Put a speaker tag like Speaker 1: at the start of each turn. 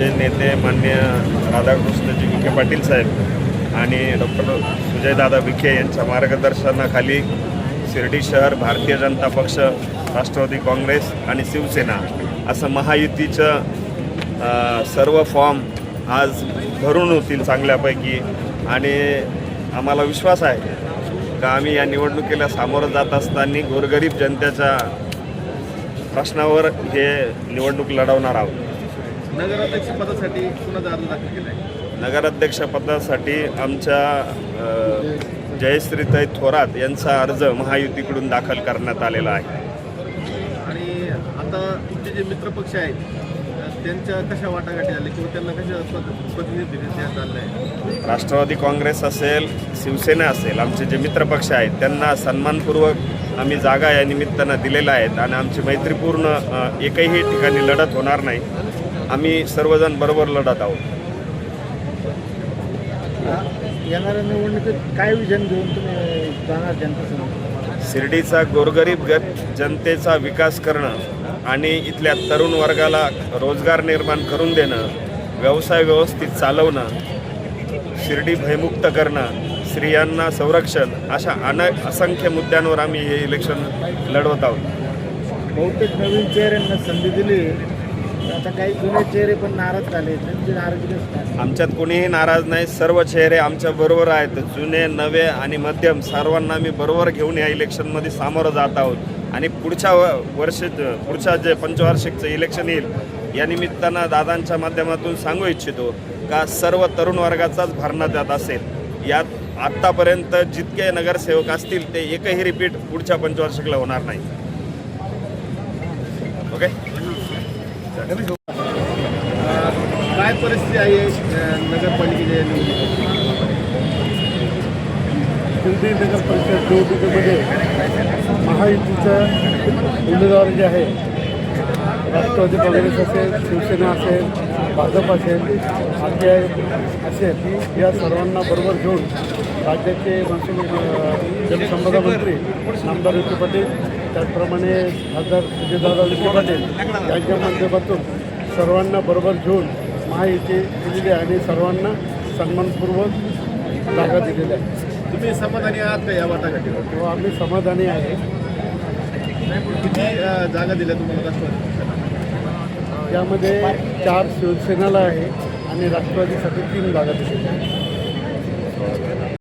Speaker 1: आमचे नेते मान्य राधाकृष्णजी विखे पाटील साहेब आणि डॉक्टर सुजयदादा विखे यांच्या मार्गदर्शनाखाली शिर्डी शहर भारतीय जनता पक्ष राष्ट्रवादी काँग्रेस आणि शिवसेना असं महायुतीचं सर्व फॉर्म आज भरून होतील चांगल्यापैकी. आणि आम्हाला विश्वास आहे का आम्ही या निवडणुकीला सामोरं जात असताना गोरगरीब जनतेच्या प्रश्नावर हे निवडणूक लढवणार आहोत.
Speaker 2: नगराध्यक्ष पदासाठी कुणाचा अर्ज दाखल केला आहे
Speaker 1: नगराध्यक्षपदासाठी आमच्या जयश्रीताई थोरात यांचा अर्ज महायुतीकडून दाखल करण्यात आलेला आहे.
Speaker 2: आणि आता तुमचे जे मित्रपक्ष आहेत त्यांच्या कशा वाटाघाटी झाल्या किंवा त्यांना कशा प्रतिनिधी देण्यात आलं आहे
Speaker 1: राष्ट्रवादी काँग्रेस असेल शिवसेना असेल आमचे जे मित्रपक्ष आहेत त्यांना सन्मानपूर्वक आम्ही जागा या निमित्तानं दिलेल्या आहेत आणि आमची मैत्रीपूर्ण एकही ठिकाणी लढत होणार नाही. आम्ही सर्वजण बरोबर लढत आहोत.
Speaker 3: येणाऱ्या निवडणुकीत काय विजन घेऊन तुम्ही जाणार जनतेसमोर?
Speaker 1: शिर्डीचा गोरगरीब ग जनतेचा विकास करणं आणि इथल्या तरुण वर्गाला रोजगार निर्माण करून देणं व्यवसाय व्यवस्थित चालवणं शिर्डी भयमुक्त करणं स्त्रियांना संरक्षण अशा अन असंख्य मुद्द्यांवर आम्ही हे इलेक्शन लढवत आहोत.
Speaker 3: बहुतेक नवीन चेहऱ्यांना संधी दिली. आता काही जुने चेहरे पण नाराज झाले त्यांचे नाराज
Speaker 1: आमच्यात कोणीही नाराज नाही. सर्व चेहरे आमच्या बरोबर आहेत. जुने नवे आणि मध्यम सर्वांना आम्ही बरोबर घेऊन या इलेक्शनमध्ये सामोरं जात आहोत. आणि पुढच्या वर्ष पुढच्या जे पंचवार्षिकचं इलेक्शन येईल या निमित्तानं दादांच्या माध्यमातून सांगू इच्छितो का सर्व तरुण वर्गाचाच भरणा त्यात असेल. यात आत्तापर्यंत जितके नगरसेवक असतील ते एकही रिपीट पुढच्या पंचवार्षिकला होणार नाही. ओके?
Speaker 2: काय परिस्थिती आहे अं, नगरपालिकेच्या निवडणुकीत?
Speaker 4: नगर परिषद निवडणुकीमध्ये महायुतीचं उमेदवार जे आहे राष्ट्रवादी काँग्रेस असेल शिवसेना असेल भाजप असेल आर टी आय असेल या सर्वांना बरोबर घेऊन राज्याचे महसूल मंत्री नामदार विखे पाटील त्याचप्रमाणे खासदार विजयदादा विखे पाटील यांच्या माध्यमातून सर्वांना बरोबर घेऊन महायुती दिलेली आहे आणि सर्वांना सन्मानपूर्वक जागा दिलेल्या आहे.
Speaker 2: तुम्ही समाधानी आहात का या वाटाघाटीवर?
Speaker 4: तेव्हा हो, आम्ही समाधानी आहे.
Speaker 2: किती जागा दिल्या तुम्हाला राष्ट्रवादी?
Speaker 4: यामध्ये चार शिवसेनेला आहे आणि राष्ट्रवादीसाठी तीन जागा दिलेल्या आहेत.